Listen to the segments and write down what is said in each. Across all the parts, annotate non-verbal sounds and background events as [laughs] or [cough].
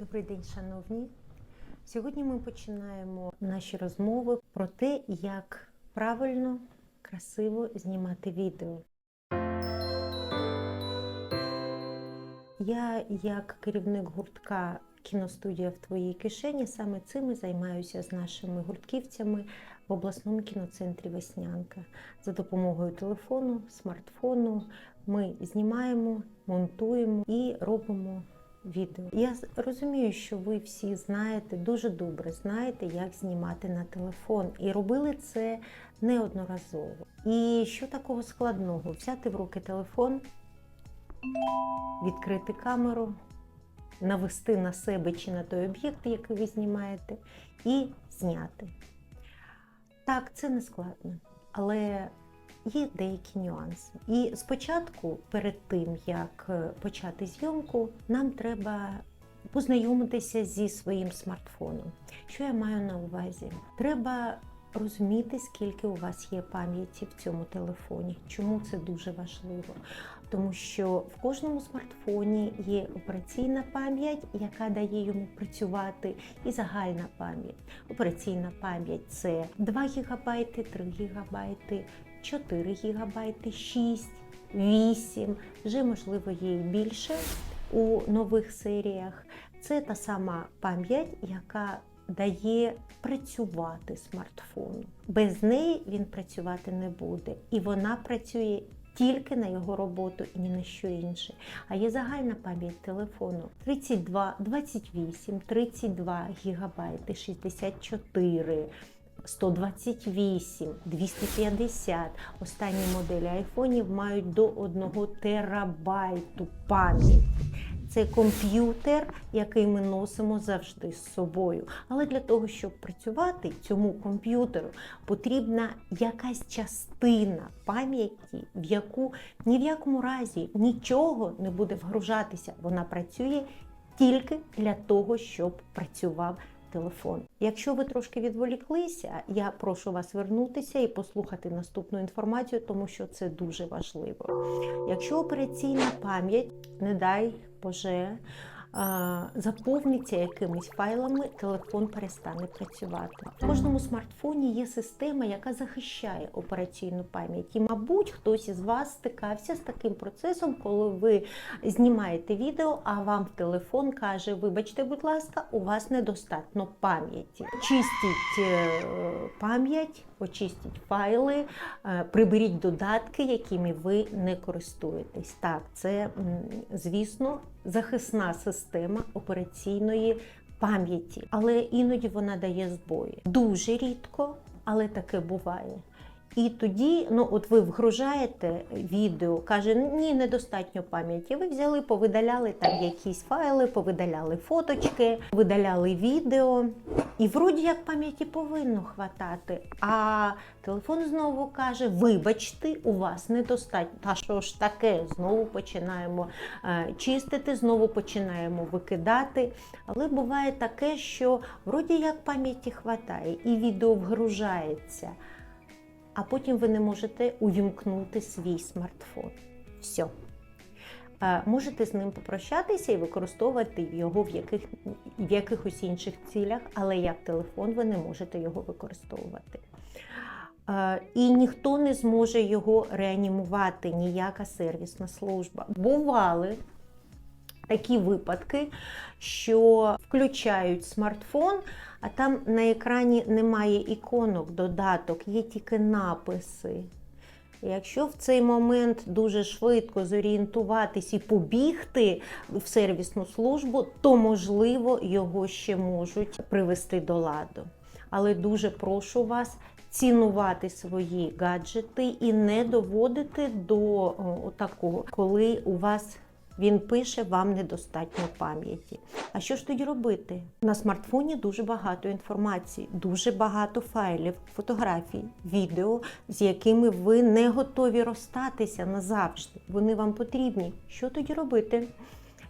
Добрий день, шановні. Сьогодні ми починаємо наші розмови про те, як правильно, красиво знімати відео. Я, як керівник гуртка кіностудія в твоїй кишені, саме цим і займаюся з нашими гуртківцями в обласному кіноцентрі Веснянка. За допомогою телефону, смартфону ми знімаємо, монтуємо і робимо відео. Я розумію, що ви всі знаєте, дуже добре знаєте, як знімати на телефон. І робили це неодноразово. І що такого складного? Взяти в руки телефон, відкрити камеру, навести на себе чи на той об'єкт, який ви знімаєте, і зняти. Так, це не складно, але є деякі нюанси. І спочатку, перед тим як е, почати зйомку, нам треба познайомитися зі своїм смартфоном. Що я маю на увазі? Треба розуміти, скільки у вас є пам'яті в цьому телефоні. Чому це дуже важливо? Тому що в кожному смартфоні є операційна пам'ять, яка дає йому працювати, і загальна пам'ять. Операційна пам'ять це 2 ГБ, 3 ГБ, 4 ГБ, 6, 8, вже можливо є і більше у нових серіях. Це та сама пам'ять, яка дає працювати смартфону. Без неї він працювати не буде, і вона працює тільки на його роботу і ні на що інше. А є загальна пам'ять телефону 32, 28, 32 гігабайти, 64. 128, 250. Останні моделі айфонів мають до 1 терабайту пам'ять. Це комп'ютер, який ми носимо завжди з собою. Але для того, щоб працювати цьому комп'ютеру, потрібна якась частина пам'яті, в яку ні в якому разі нічого не буде вгружатися. Вона працює тільки для того, щоб працював телефон. Якщо ви трошки відволіклися, я прошу вас вернутися і послухати наступну інформацію, тому що це дуже важливо. Якщо операційна пам'ять, не дай Боже, заповниться якимись файлами, телефон перестане працювати. В кожному смартфоні є система, яка захищає операційну пам'ять. І, мабуть, хтось із вас стикався з таким процесом, коли ви знімаєте відео, а вам телефон каже: Вибачте, будь ласка, у вас недостатньо пам'яті. Чистіть е, пам'ять, очистіть файли, е, приберіть додатки, якими ви не користуєтесь. Так, це, звісно, захисна система операційної пам'яті, але іноді вона дає збої. Дуже рідко, але таке буває. І тоді, ну от ви вгружаєте відео, каже, ні, недостатньо пам'яті. Ви взяли, повидаляли там якісь файли, повидаляли фоточки, видаляли відео. І вроді як пам'яті повинно хватати. А телефон знову каже: вибачте, у вас недостатньо. Та що ж таке? Знову починаємо е, чистити, знову починаємо викидати. Але буває таке, що вроді як пам'яті хватає, і відео вгружається а потім ви не можете увімкнути свій смартфон. Все. Можете з ним попрощатися і використовувати його в, яких, в якихось інших цілях, але як телефон ви не можете його використовувати. Е, І ніхто не зможе його реанімувати, ніяка сервісна служба. Бували такі випадки, що включають смартфон, а там на екрані немає іконок, додаток, є тільки написи. Якщо в цей момент дуже швидко зорієнтуватись і побігти в сервісну службу, то можливо його ще можуть привести до ладу. Але дуже прошу вас цінувати свої гаджети і не доводити до такого, коли у вас він пише, вам недостатньо пам'яті. А що ж тоді робити? На смартфоні дуже багато інформації, дуже багато файлів, фотографій, відео, з якими ви не готові розстатися назавжди. Вони вам потрібні. Що тоді робити?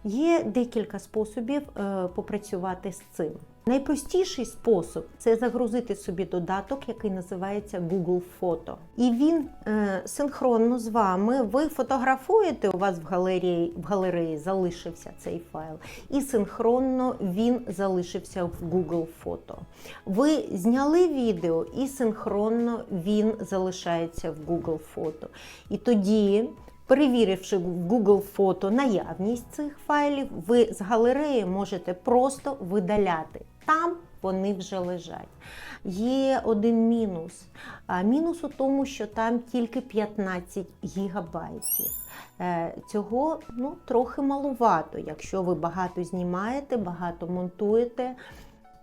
Є декілька способів е, попрацювати з цим. Найпростіший спосіб це загрузити собі додаток, який називається Google Фото. І він е, синхронно з вами. Ви фотографуєте, у вас в галереї, в галереї залишився цей файл, і синхронно він залишився в Google Фото. Ви зняли відео, і синхронно він залишається в Google Фото. І тоді. Перевіривши в Google фото наявність цих файлів, ви з галереї можете просто видаляти. Там вони вже лежать. Є один мінус. Мінус у тому, що там тільки 15 гігабайтів. Е, Цього ну, трохи малувато, якщо ви багато знімаєте, багато монтуєте.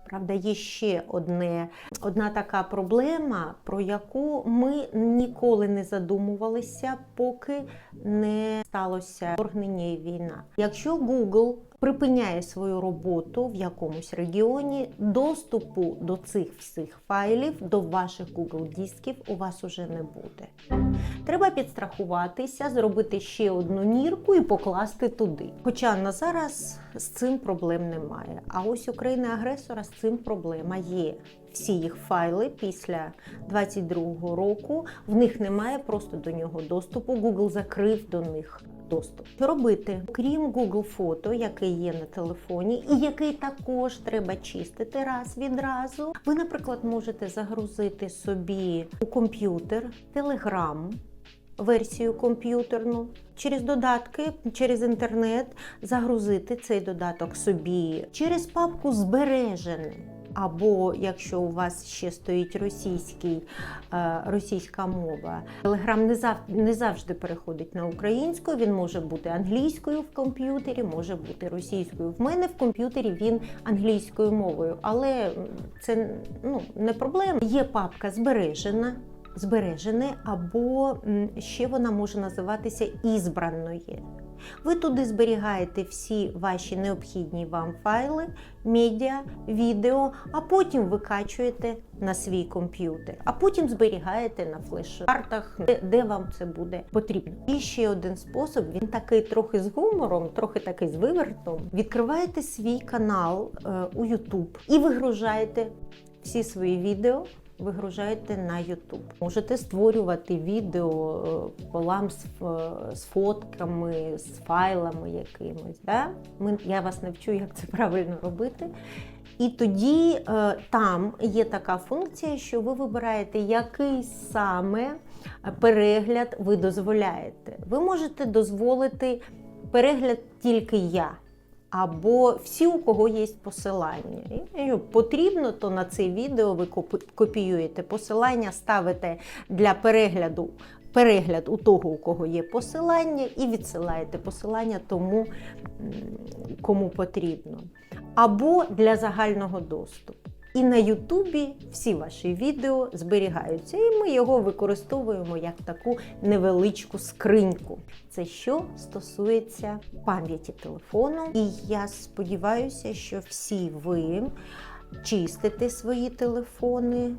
Правда, є ще одне, одна така проблема, про яку ми ніколи не задумувалися, поки не сталося вторгнення і війна. Якщо Google припиняє свою роботу в якомусь регіоні, доступу до цих всіх файлів, до ваших Google дисків у вас уже не буде. Треба підстрахуватися, зробити ще одну нірку і покласти туди. Хоча на зараз з цим проблем немає. А ось України агресора з цим проблема є. Всі їх файли після 22-го року в них немає просто до нього доступу. Google закрив до них доступ. Робити? Крім Google фото, який є на телефоні, і який також треба чистити раз відразу. Ви, наприклад, можете загрузити собі у комп'ютер Telegram, версію комп'ютерну. Через додатки, через інтернет загрузити цей додаток собі через папку збережене. Або якщо у вас ще стоїть російський, е, російська мова, Телеграм не завжди, не завжди переходить на українську. Він може бути англійською в комп'ютері, може бути російською. В мене в комп'ютері він англійською мовою, але це ну, не проблема. Є папка збережена збережене, або ще вона може називатися ізбраної. Ви туди зберігаєте всі ваші необхідні вам файли, медіа, відео, а потім викачуєте на свій комп'ютер, а потім зберігаєте на флеш-картах, де, де вам це буде потрібно. І ще один спосіб, він такий трохи з гумором, трохи такий з вивертом. Відкриваєте свій канал е, у YouTube і вигружаєте всі свої відео вигружаєте на YouTube. Можете створювати відео е, полам з, з фотками, з файлами якимось. Да? Ми, я вас навчу, як це правильно робити. І тоді е, там є така функція, що ви вибираєте, який саме перегляд ви дозволяєте. Ви можете дозволити перегляд тільки я. Або всі, у кого є посилання. Потрібно, то на це відео ви копіюєте посилання, ставите для перегляду перегляд у того, у кого є посилання, і відсилаєте посилання тому, кому потрібно. Або для загального доступу. І на Ютубі всі ваші відео зберігаються, і ми його використовуємо як таку невеличку скриньку. Це що стосується пам'яті телефону. І я сподіваюся, що всі ви чистите свої телефони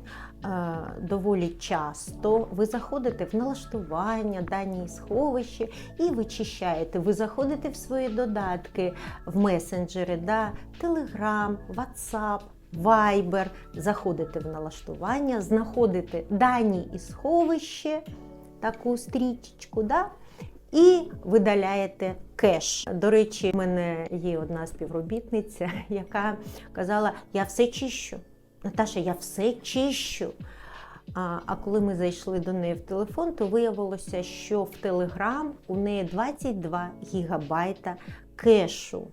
е, доволі часто. Ви заходите в налаштування, дані сховище і вичищаєте. Ви заходите в свої додатки, в месенджери, да, Telegram, WhatsApp. Viber, заходите в налаштування, знаходите дані і сховище, таку стрічечку, да? і видаляєте кеш. До речі, в мене є одна співробітниця, [laughs] яка казала: Я все чищу. Наташа, я все чищу. А, а коли ми зайшли до неї в телефон, то виявилося, що в Телеграм у неї 22 гігабайта кешу.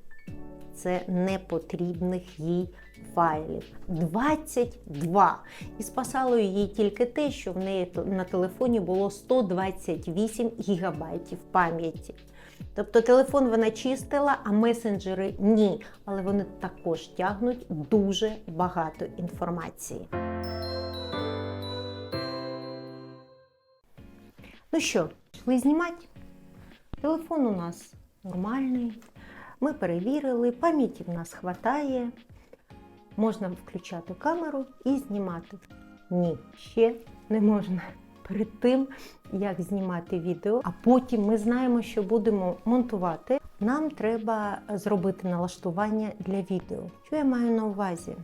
Це непотрібних їй файлів. 22. І спасало її тільки те, що в неї на телефоні було 128 гігабайтів пам'яті. Тобто телефон вона чистила, а месенджери ні. Але вони також тягнуть дуже багато інформації. Ну що, пішли знімати? Телефон у нас нормальний. Ми перевірили, пам'яті в нас хватає. Можна включати камеру і знімати. Ні, ще не можна. перед тим, як знімати відео, а потім ми знаємо, що будемо монтувати. Нам треба зробити налаштування для відео. Що я маю на увазі?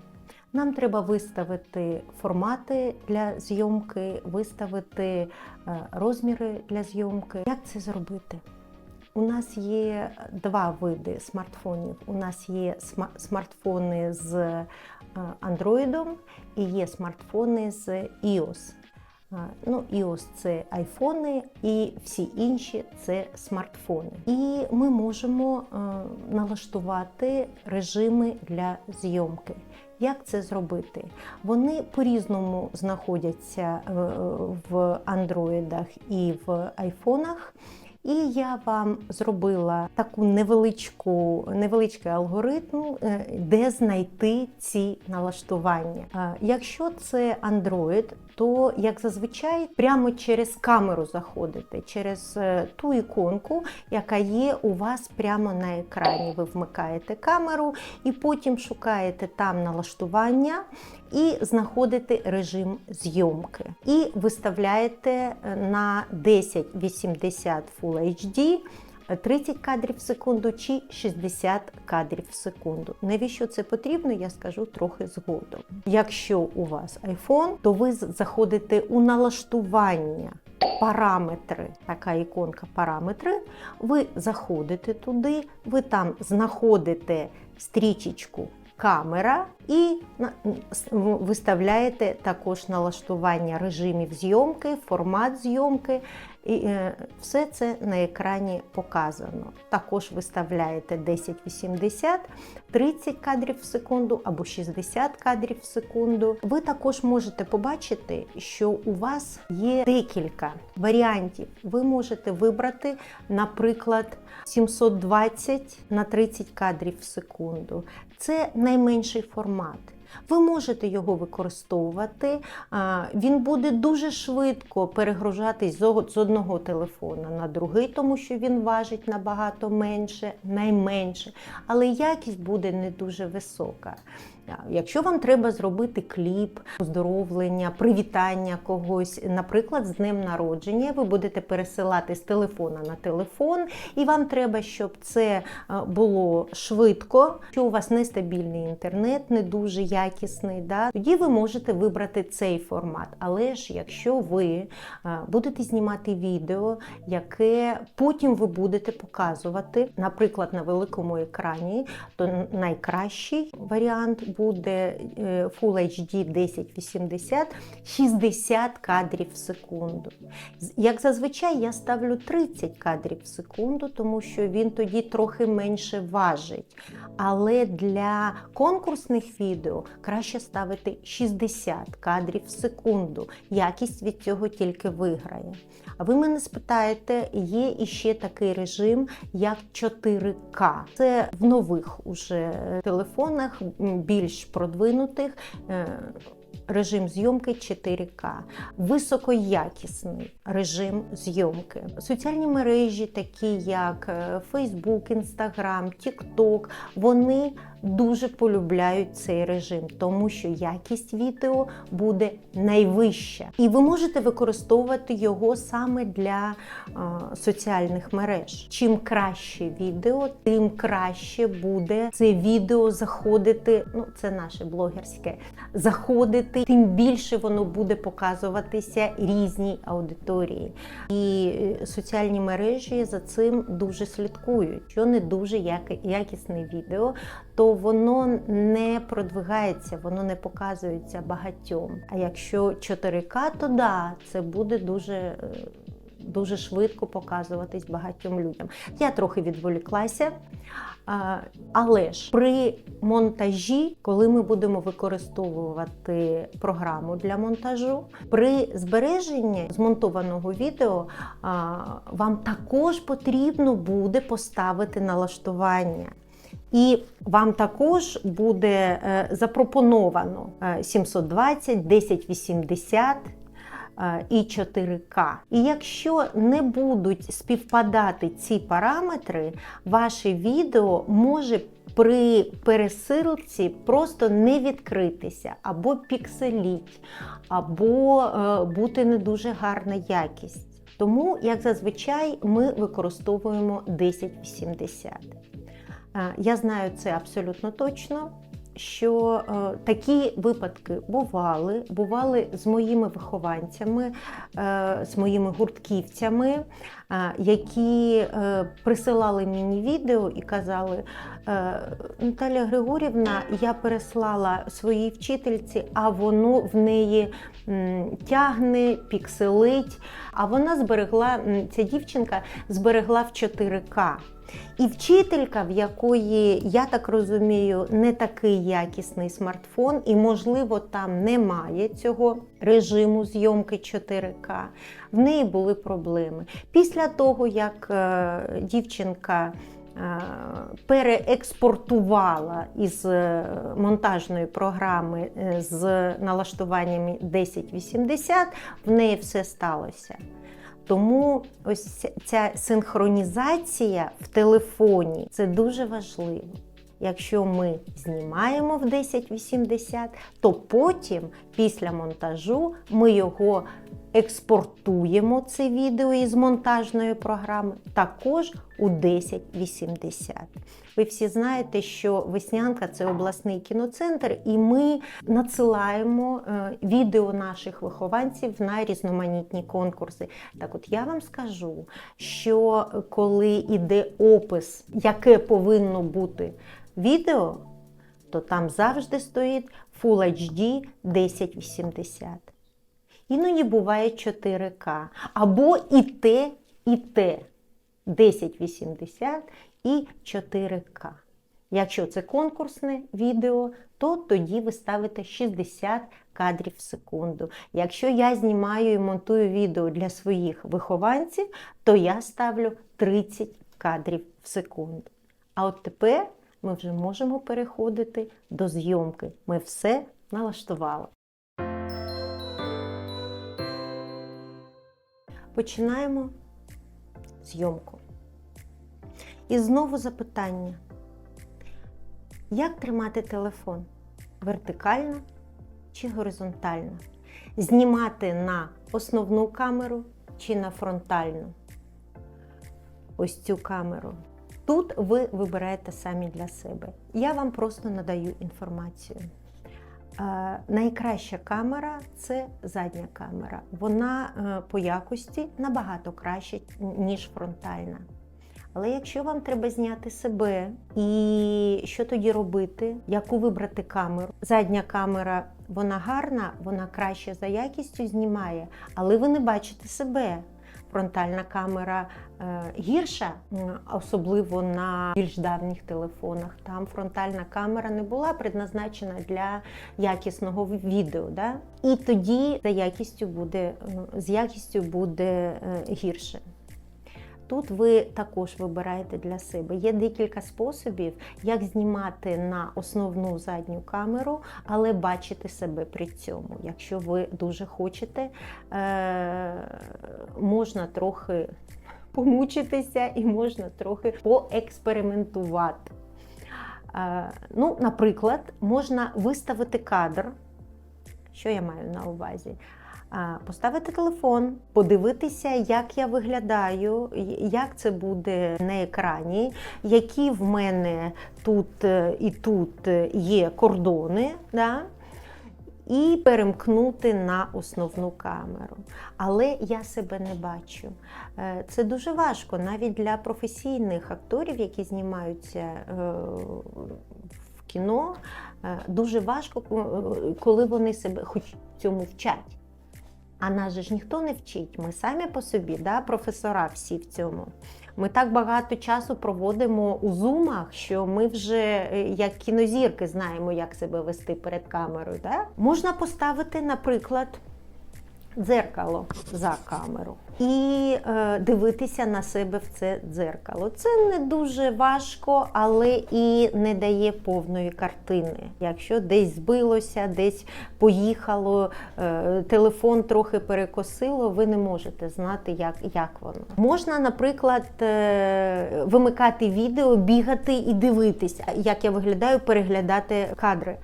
Нам треба виставити формати для зйомки, виставити е, розміри для зйомки. Як це зробити? У нас є два види смартфонів. У нас є сма- смартфони з е, Android і є смартфони з iOS. А, Ну, iOS це айфони, і всі інші це смартфони. І ми можемо е, налаштувати режими для зйомки. Як це зробити? Вони по-різному знаходяться е, в андроїдах і в айфонах. І я вам зробила таку невеличку, невеличкий алгоритм, е, де знайти ці налаштування. Е, Якщо це Android, то як зазвичай прямо через камеру заходите, через е, ту іконку, яка є у вас прямо на екрані. Ви вмикаєте камеру і потім шукаєте там налаштування і знаходите режим зйомки. І виставляєте е, на 1080 Full HD 30 кадрів в секунду чи 60 кадрів в секунду. Навіщо це потрібно, я скажу трохи згодом. Якщо у вас iPhone, то ви заходите у налаштування. Параметри, така іконка параметри. Ви заходите туди, ви там знаходите стрічечку камера і виставляєте також налаштування режимів зйомки, формат зйомки. І е, все це на екрані показано. Також виставляєте 1080, 30 кадрів в секунду або 60 кадрів в секунду. Ви також можете побачити, що у вас є декілька варіантів. Ви можете вибрати, наприклад, 720 на 30 кадрів в секунду. Це найменший формат. Ви можете його використовувати, він буде дуже швидко перегружатись з одного телефона на другий, тому що він важить набагато менше, найменше, але якість буде не дуже висока. Якщо вам треба зробити кліп, оздоровлення, привітання когось, наприклад, з днем народження, ви будете пересилати з телефона на телефон, і вам треба, щоб це було швидко, що у вас нестабільний інтернет, не дуже якісний. Да? Тоді ви можете вибрати цей формат. Але ж якщо ви будете знімати відео, яке потім ви будете показувати, наприклад, на великому екрані, то найкращий варіант буде е, Full HD 1080 60 кадрів в секунду. Як зазвичай, я ставлю 30 кадрів в секунду, тому що він тоді трохи менше важить. Але для конкурсних відео краще ставити 60 кадрів в секунду. Якість від цього тільки виграє. А ви мене спитаєте, є іще такий режим, як 4К. Це в нових уже телефонах, більш продвинутих. е, Режим зйомки 4К, високоякісний режим зйомки. Соціальні мережі, такі як е, Facebook, Instagram, TikTok, вони дуже полюбляють цей режим, тому що якість відео буде найвища. І ви можете використовувати його саме для е, соціальних мереж. Чим краще відео, тим краще буде це відео заходити. Ну, це наше блогерське заходити, тим більше воно буде показуватися різній аудиторії. І е, соціальні мережі за цим дуже слідкують. Що не дуже якісне відео, то воно не продвигається, воно не показується багатьом. А якщо 4К, то да, це буде дуже. е, Дуже швидко показуватись багатьом людям. Я трохи відволіклася. Але ж при монтажі, коли ми будемо використовувати програму для монтажу, при збереженні змонтованого відео вам також потрібно буде поставити налаштування. І вам також буде е, запропоновано е, 720, 1080 е, і 4К. І якщо не будуть співпадати ці параметри, ваше відео може при пересилці просто не відкритися, або пікселіть, або е, бути не дуже гарна якість. Тому, як зазвичай, ми використовуємо 1080. Я знаю це абсолютно точно. Що е, такі випадки бували, бували з моїми вихованцями, е, з моїми гуртківцями, е, які присилали мені відео і казали: е, Наталя Григорівна, я переслала своїй вчительці, а воно в неї тягне, пікселить. А вона зберегла, ця дівчинка зберегла в 4К. І вчителька, в якої, я так розумію, не такий якісний смартфон, і, можливо, там немає цього режиму зйомки 4К, в неї були проблеми. Після того, як е, дівчинка е, переекспортувала із е, монтажної програми е, з налаштуваннями 1080, в неї все сталося. Тому ось ця- синхронізація в телефоні це дуже важливо. Якщо ми знімаємо в 1080, то потім, після монтажу, ми його експортуємо, це відео із монтажної програми, також у 1080. Ви всі знаєте, що Веснянка це обласний кіноцентр, і ми надсилаємо е, відео наших вихованців на різноманітні конкурси. Так от я вам скажу, що коли йде опис, яке повинно бути відео, то там завжди стоїть Full HD 1080. Іноді буває 4К. Або і те, і те. 1080 і 4К. Якщо це конкурсне відео, то тоді ви ставите 60 кадрів в секунду. Якщо я знімаю і монтую відео для своїх вихованців, то я ставлю 30 кадрів в секунду. А от тепер ми вже можемо переходити до зйомки. Ми все налаштували. Починаємо зйомку. І знову запитання: як тримати телефон? Вертикально чи горизонтально? Знімати на основну камеру чи на фронтальну? Ось цю камеру. Тут ви вибираєте самі для себе. Я вам просто надаю інформацію. Е, Найкраща камера це задня камера. Вона е, по якості набагато краще, ніж фронтальна. Але якщо вам треба зняти себе, і що тоді робити, яку вибрати камеру? Задня камера вона гарна, вона краще за якістю знімає, але ви не бачите себе. Фронтальна камера е, гірша, особливо на більш давніх телефонах. Там фронтальна камера не була предназначена для якісного відео. Да? І тоді за якістю буде, з якістю буде е, гірше. Тут ви також вибираєте для себе. Є декілька способів, як знімати на основну задню камеру, але бачити себе при цьому. Якщо ви дуже хочете, е- можна трохи помучитися і можна трохи поекспериментувати. Е, ну, наприклад, можна виставити кадр. Що я маю на увазі? Поставити телефон, подивитися, як я виглядаю, як це буде на екрані, які в мене тут е, і тут е, є кордони, да? і перемкнути на основну камеру. Але я себе не бачу. Е, Це дуже важко навіть для професійних акторів, які знімаються в кіно. Дуже важко, коли вони себе хоч цьому вчать. А нас же ж ніхто не вчить. Ми самі по собі, да, професора всі в цьому. Ми так багато часу проводимо у зумах, що ми вже е, як кінозірки знаємо, як себе вести перед камерою. Да? Можна поставити, наприклад, дзеркало за камеру і е, дивитися на себе в це дзеркало. Це не дуже важко, але і не дає повної картини. Якщо десь збилося, десь поїхало, е, телефон трохи перекосило, ви не можете знати, як, як воно. Можна, наприклад, е, вимикати відео, бігати і дивитися, як я виглядаю, переглядати кадри.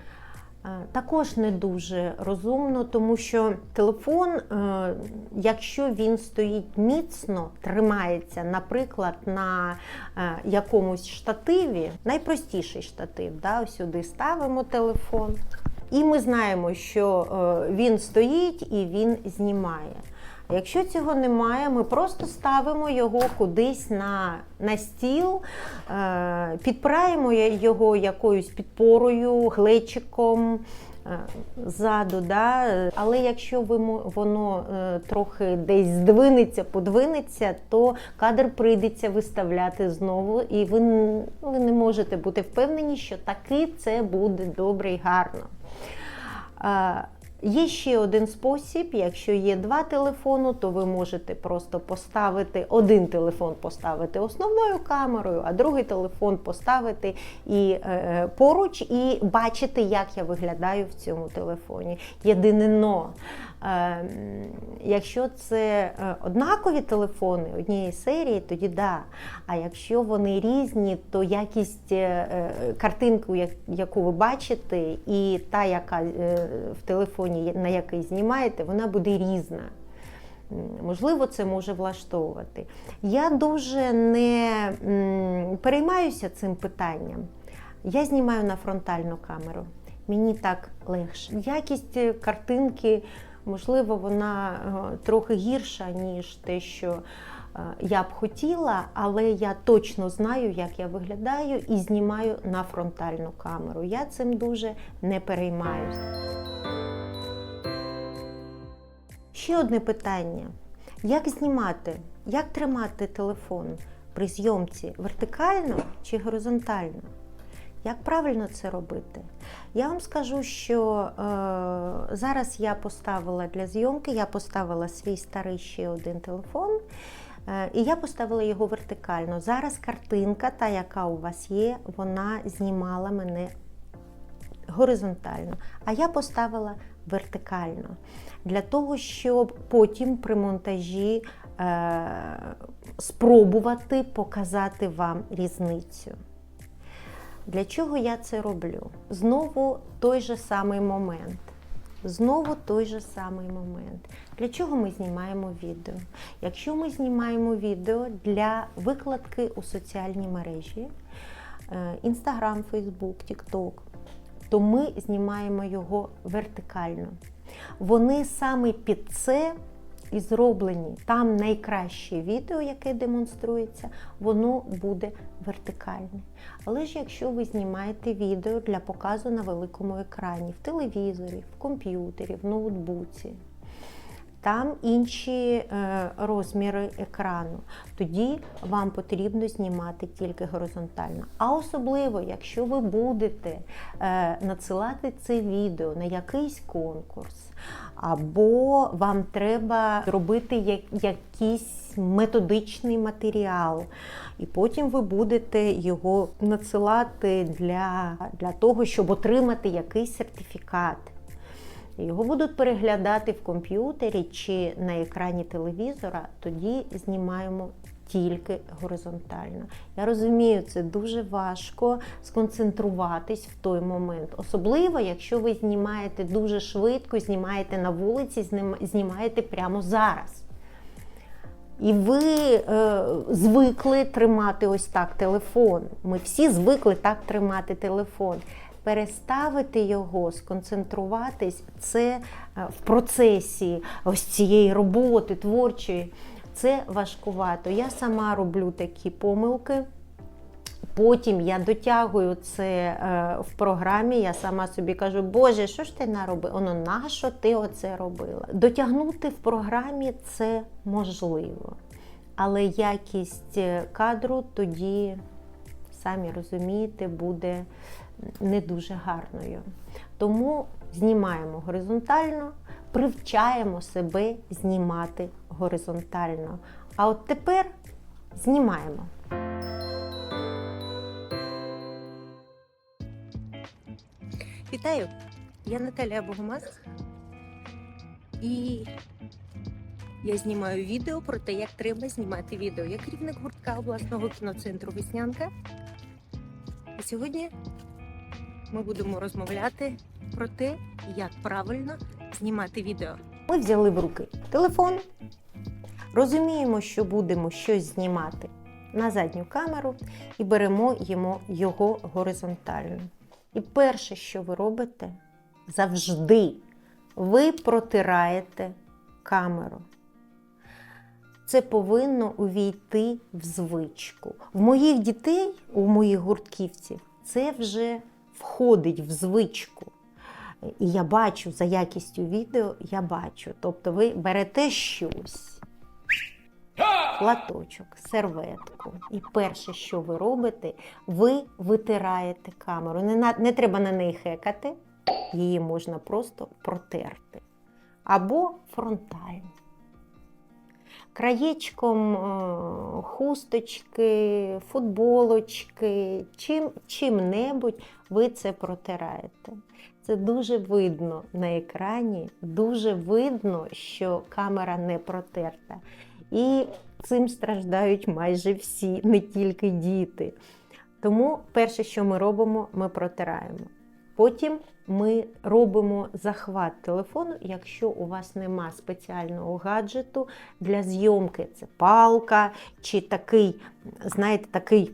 Е, Також не дуже розумно, тому що телефон, е, якщо він стоїть міцно, тримається, наприклад, на е, якомусь штативі, найпростіший штатив, да, сюди ставимо телефон, і ми знаємо, що він стоїть і він знімає. Якщо цього немає, ми просто ставимо його кудись на, на стіл, е, підпираємо його якоюсь підпорою, глечиком е, ззаду. Да? Але якщо воно е, трохи десь здвинеться, подвинеться, то кадр прийдеться виставляти знову, і ви, ви не можете бути впевнені, що таки це буде добре і гарно. Е, Є ще один спосіб. Якщо є два телефони, то ви можете просто поставити один телефон поставити основною камерою, а другий телефон поставити і е, поруч, і бачити, як я виглядаю в цьому телефоні. Єдине но. Е, м, якщо це е, однакові телефони однієї серії, тоді да. А якщо вони різні, то якість е, е, картинку, яку ви бачите, і та, яка в телефоні, на який знімаєте, вона буде різна. Можливо, це може влаштовувати. Я дуже не переймаюся цим питанням. Я знімаю на фронтальну камеру. Мені так легше. Якість картинки, можливо, вона е, трохи гірша, ніж те, що е, я б хотіла, але я точно знаю, як я виглядаю, і знімаю на фронтальну камеру. Я цим дуже не переймаюся. Ще одне питання: як знімати, як тримати телефон при зйомці вертикально чи горизонтально? Як правильно це робити? Я вам скажу, що е, зараз я поставила для зйомки, я поставила свій старий ще один телефон, е, і я поставила його вертикально. Зараз картинка, та яка у вас є, вона знімала мене горизонтально, а я поставила вертикально для того, щоб потім при монтажі е, спробувати показати вам різницю. Для чого я це роблю? Знову той же самий момент. Знову той же самий момент. Для чого ми знімаємо відео? Якщо ми знімаємо відео для викладки у соціальні мережі, Інстаграм, Фейсбук, Тікток, то ми знімаємо його вертикально. Вони саме під це і зроблені. Там найкраще відео, яке демонструється, воно буде вертикальне. Але ж якщо ви знімаєте відео для показу на великому екрані, в телевізорі, в комп'ютері, в ноутбуці, там інші е, розміри екрану. Тоді вам потрібно знімати тільки горизонтально. А особливо, якщо ви будете е, надсилати це відео на якийсь конкурс, або вам треба зробити як- якийсь методичний матеріал, і потім ви будете його надсилати для, для того, щоб отримати якийсь сертифікат. Його будуть переглядати в комп'ютері чи на екрані телевізора, тоді знімаємо тільки горизонтально. Я розумію, це дуже важко сконцентруватись в той момент. Особливо, якщо ви знімаєте дуже швидко, знімаєте на вулиці, знімаєте прямо зараз. І ви е, звикли тримати ось так телефон. Ми всі звикли так тримати телефон. Переставити його, сконцентруватись, це е, в процесі ось цієї роботи творчої, це важкувато. Я сама роблю такі помилки. Потім я дотягую це е, в програмі. Я сама собі кажу, Боже, що ж ти наробила? Воно нащо ти оце робила? Дотягнути в програмі це можливо, але якість е, кадру тоді, самі розумієте, буде не дуже гарною. Тому знімаємо горизонтально, привчаємо себе знімати горизонтально. А от тепер знімаємо. Вітаю! Я Наталія Богомаз. І я знімаю відео про те, як треба знімати відео. Я керівник гуртка обласного кіноцентру Веснянка. І сьогодні ми будемо розмовляти про те, як правильно знімати відео. Ми взяли в руки телефон, розуміємо, що будемо щось знімати на задню камеру і беремо його горизонтально. І перше, що ви робите, завжди ви протираєте камеру. Це повинно увійти в звичку. В моїх дітей, у моїх гуртківців, це вже входить в звичку. І я бачу за якістю відео, я бачу. Тобто ви берете щось, платочок, серветку. І перше, що ви робите, ви витираєте камеру. Не, на- не треба на неї хекати, її можна просто протерти. Або фронтально. Краєчком е, хусточки, футболочки, чим, чим-небудь ви це протираєте. Це дуже видно на екрані, дуже видно, що камера не протерта. І цим страждають майже всі, не тільки діти. Тому перше, що ми робимо, ми протираємо. Потім ми робимо захват телефону, якщо у вас нема спеціального гаджету для зйомки. Це палка чи такий, знаєте, такий.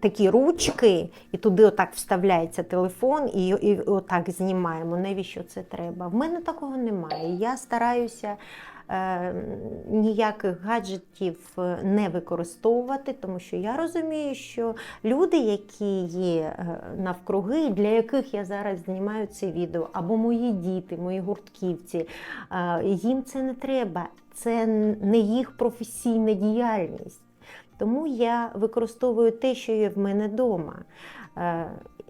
Такі ручки, і туди отак вставляється телефон, і, і отак знімаємо. Навіщо це треба? В мене такого немає. Я стараюся ніяких гаджетів е, не використовувати, тому що я розумію, що люди, які є е, навкруги, для яких я зараз знімаю це відео, або мої діти, мої гуртківці, е, їм це не треба. Це не їх професійна діяльність. Тому я використовую те, що є в мене вдома.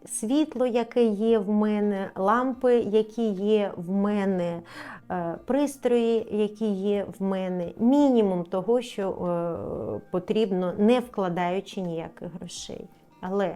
Світло, яке є в мене, лампи, які є в мене, е, пристрої, які є в мене, мінімум того, що е, потрібно, не вкладаючи ніяких грошей. Але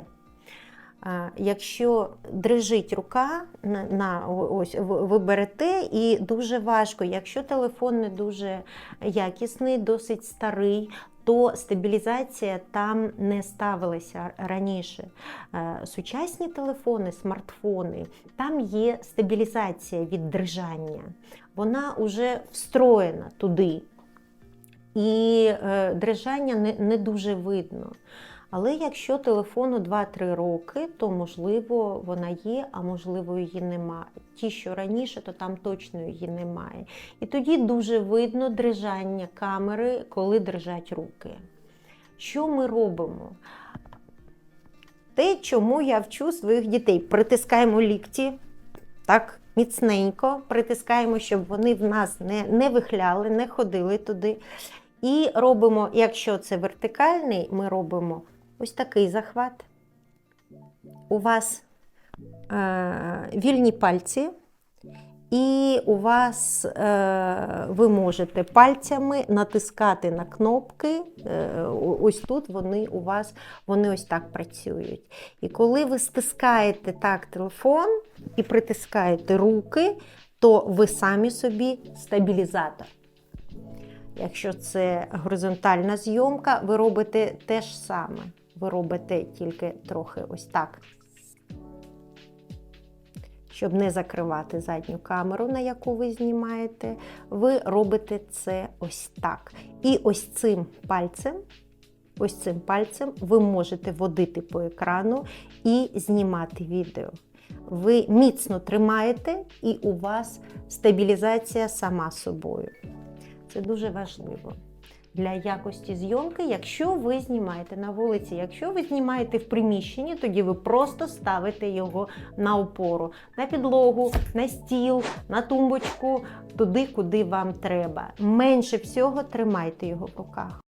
е, Якщо дрижить рука, на, ось ви берете, і дуже важко. Якщо телефон не дуже якісний, досить старий, то стабілізація там не ставилася раніше. Е, Сучасні телефони, смартфони, там є стабілізація від дрижання. Вона вже встроєна туди. І е, дрижання не, не дуже видно. Але якщо телефону 2-3 роки, то можливо вона є, а можливо її нема. Ті, що раніше, то там точно її немає. І тоді дуже видно дрижання камери, коли дрижать руки. Що ми робимо? Те, чому я вчу своїх дітей. Притискаємо лікті, так, міцненько, притискаємо, щоб вони в нас не, не вихляли, не ходили туди. І робимо, якщо це вертикальний, ми робимо ось такий захват. У вас е, вільні пальці, і у вас е, ви можете пальцями натискати на кнопки. Е, ось тут вони у вас вони ось так працюють. І коли ви стискаєте так телефон і притискаєте руки, то ви самі собі стабілізатор. Якщо це горизонтальна зйомка, ви робите те ж саме. Ви робите тільки трохи ось так. Щоб не закривати задню камеру, на яку ви знімаєте, ви робите це ось так. І ось цим пальцем, ось цим пальцем ви можете водити по екрану і знімати відео. Ви міцно тримаєте, і у вас стабілізація сама собою. Це дуже важливо для якості зйомки, якщо ви знімаєте на вулиці. Якщо ви знімаєте в приміщенні, тоді ви просто ставите його на опору, на підлогу, на стіл, на тумбочку, туди, куди вам треба. Менше всього тримайте його в руках.